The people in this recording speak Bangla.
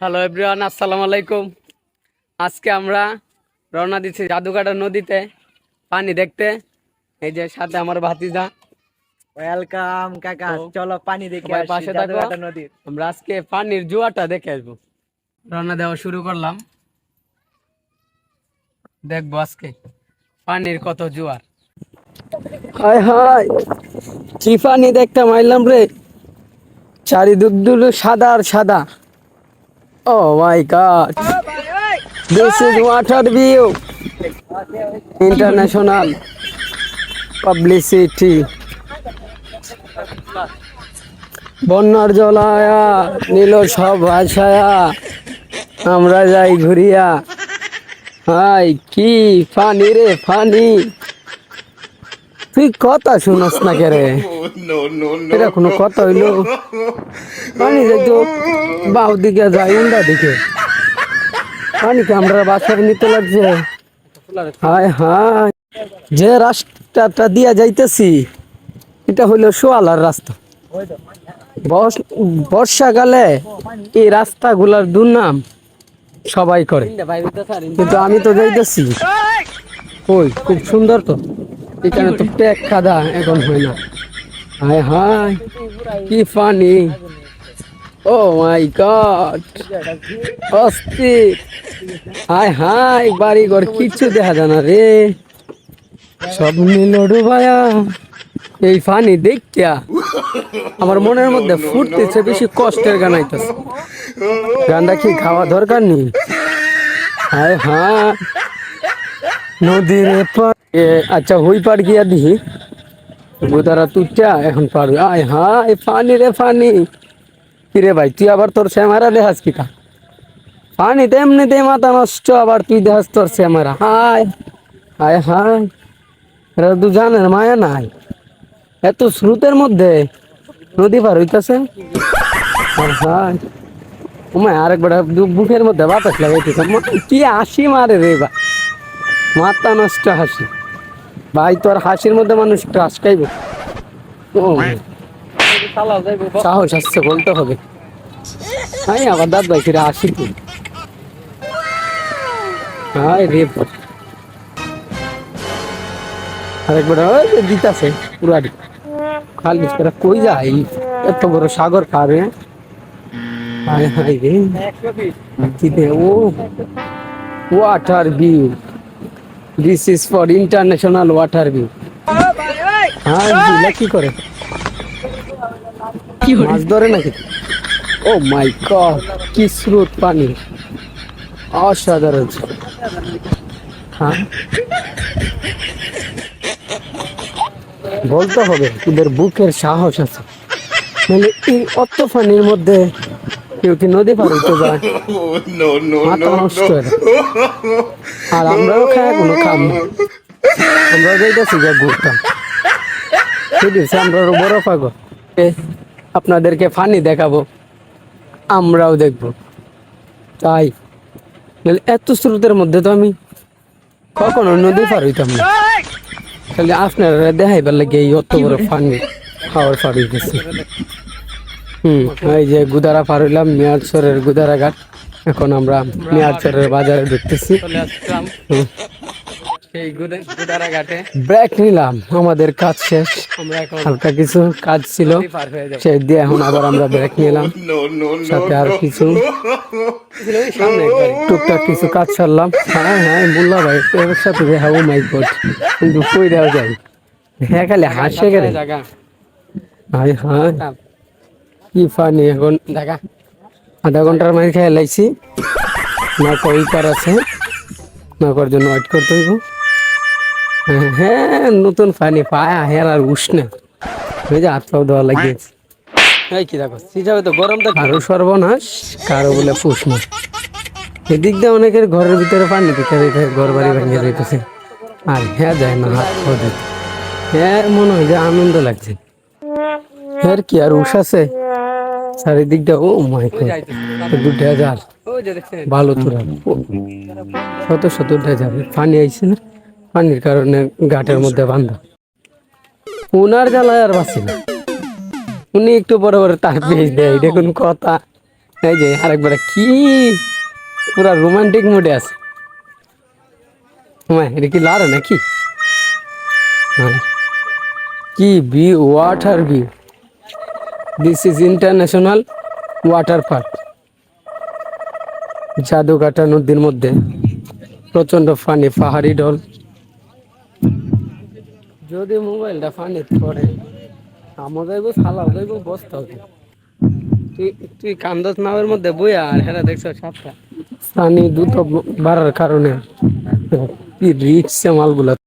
হ্যালো এভরিওয়ান আসসালামু আলাইকুম। আজকে আমরা রওনা দিচ্ছি জাদুকাটা নদীতে পানি দেখতে। এই যে সাথে আমার ভাতিজা। ওয়েলকাম কাকা। চলো পানি দেখে পাশে থাকো। নদীর। আমরা আজকে পানির জুয়াটা দেখে আসব। রওনা দেওয়া শুরু করলাম। দেখব আজকে পানির কত জোয়ার। হায় হায় কি পানি দেখতে মাইলাম রে। চারিদিক দুটো সাদা আর সাদা। ও my god this is water view international publicity বন্যার জলায়া নীল সব ভাষায়া আমরা যাই ঘুরিয়া। হাই, কি ফানি রে, ফানি। তুই কথা শুনস না কে রে? এটা কোনো কথা হইল। পানি যাইতো বাউ দিকে যাই উন্ডা দিকে। পানিকে আমরা বাসার নিতে লাগছে? হায় হায়। যে রাস্তাটা দিয়া যাইতেছি এটা হইল সোয়ালার রাস্তা। বর্ষ- বর্ষাকালে এই রাস্তাগুলার দুর্নাম সবাই করে। কিন্তু আমি তো যাইতেছি। ওই খুব সুন্দর তো। এখানে তো প্যাক খাদা এখন হয় না। হায় হায়, কি ফানি ও মাই গড অস্থির। হায় হায় বাড়ি ঘর কিচ্ছু দেখা যায় না রে। সব নীল ডুবায়া এই ফানি দেখিয়া আমার মনের মধ্যে ফুটতেছে বেশি কষ্টের গান আইতেছে। গানটা কি খাওয়া দরকার নেই হায় হ্যাঁ। নদীর আচ্ছা হই পার গিয়া দিহি গোদারা তুইটা এখন পারবি। আয় হায় ফানি রে ফানি। কিরে ভাই, তুই আবার তোর শ্যামারা দেখাস কিটা পানি তেমনিতে মাথা নষ্ট, আবার তুই দেখাস তোর শ্যামারা। হায় হায় হায়। এরা তো জানের মায়া নাই। এত স্রোতের মধ্যে নদী পার হইতাছে। হায়। ওমায় আরেকবার দু- বুকের মধ্যে বাতাস লাগাইতেছে। কি হাসি মারে রে বা মাথা নষ্ট হাসি। ভাই, তোর হাসির মধ্যে মানুষ একটু আটকাইব। সাহস আসছে, বলতে হবে। হাই আবার দাদ ভাই, ফিরে আসি হাই রে আরেকবার দিতাছে খালি কই যাই এত বড় সাগর পারে, হায়? হায় রে। কিতে ও water view this is for international water view হ্যাঁ কি করে? মাছ ধরে নাকি? ও মাই গড কি স্রোত পানি। অসাধারণ হ্যাঁ? বলতে হবে তোদের বুকের সাহস আছে। মানে এই অত পানির মধ্যে কেউ কি নদী পার হইতে যায়? মাথা নষ্ট যায়। আর আমরাও খাই কোনো খাম আমরা যাইতেছি যা ঘুরতাম। ঠিক আছে আমরা বড় পাগল। আপনাদেরকে ফানি দেখাবো। আমরাও দেখব। তাই। এত স্রোতের মধ্যে তো আমি কখনো নদী পার হইতাম না। খালি আপনারা দেখাইবার লাগে এই অত বড় ফানি খাওয়ার পার হইতেছে। হুম এই যে গুদারা পার হইলাম মেয়ারচরের গুদারা ঘাট। এখন আমরা মেয়ারচরের বাজারে ঢুকতেছি। ব্রেক নিলাম আমাদের কাজ শেষ। হালকা কিছু কাজ ছিল সেই দিয়ে এখন আবার আমরা ব্রেক নিলাম। সাথে আর কিছু টুকটাক কিছু কাজ সারলাম হ্যাঁ হ্যাঁ বললা ভাই তোর সাথে দেখা ও মাই গড কিন্তু কই দেওয়া যায়? হ্যাঁ খালি হাসে গেলে। হাই হ্যাঁ। কি ফানি এখন দেখা। আধা ঘণ্টার মাঝে খেয়ে লাইছি। না কই কার আছে? না করার জন্য ওয়েট করতে হইব। হ্যাঁ, হ্যাঁ নতুন পানি পায় হের আর উষ্ণে যে হাত পাও দেওয়া লাগিয়েছে এই কি দেখো হিসাবে তো গরম তো কারও সর্বনাশ কারও বলে পুষ মাস এদিক দিয়ে অনেকের ঘরের ভিতরে পানি দিতে ঘর বাড়ি ভেঙে যাইতেছে। আর হ্যাঁ যায় না হাত পাও হ্যাঁ মনে হয় যে আনন্দ লাগছে। আর কি আর উষ আছে? চারিদিকটা ও মাই দুটো হাজার। ভালো তোরা। শত শত হাজার। পানি আইছে না? পানির কারণে ঘাটের মধ্যে বান্ধা উনার জ্বালায় আর বাঁচি না। উনি একটু বড় বড় তার পেজ দেয়। দেখুন কথা। এই যে আরেকবার কি? পুরা রোমান্টিক মুডে আছে। হ্যাঁ এটা কি লারে নাকি? হ্যাঁ। কি view water view this is international water park Jadughata নদীর মধ্যে প্রচণ্ড ফানি পাহাড়ি ঢল। যদি মোবাইলটা ফানি পড়ে যাইব সালাও যাইব বসতে হবে তুই তুই কান্দস নামের মধ্যে বইয়া আর হেরা দেখছ সাতটা পানি দ্রুত বাড়ার কারণে। রিক্সে মালগুলা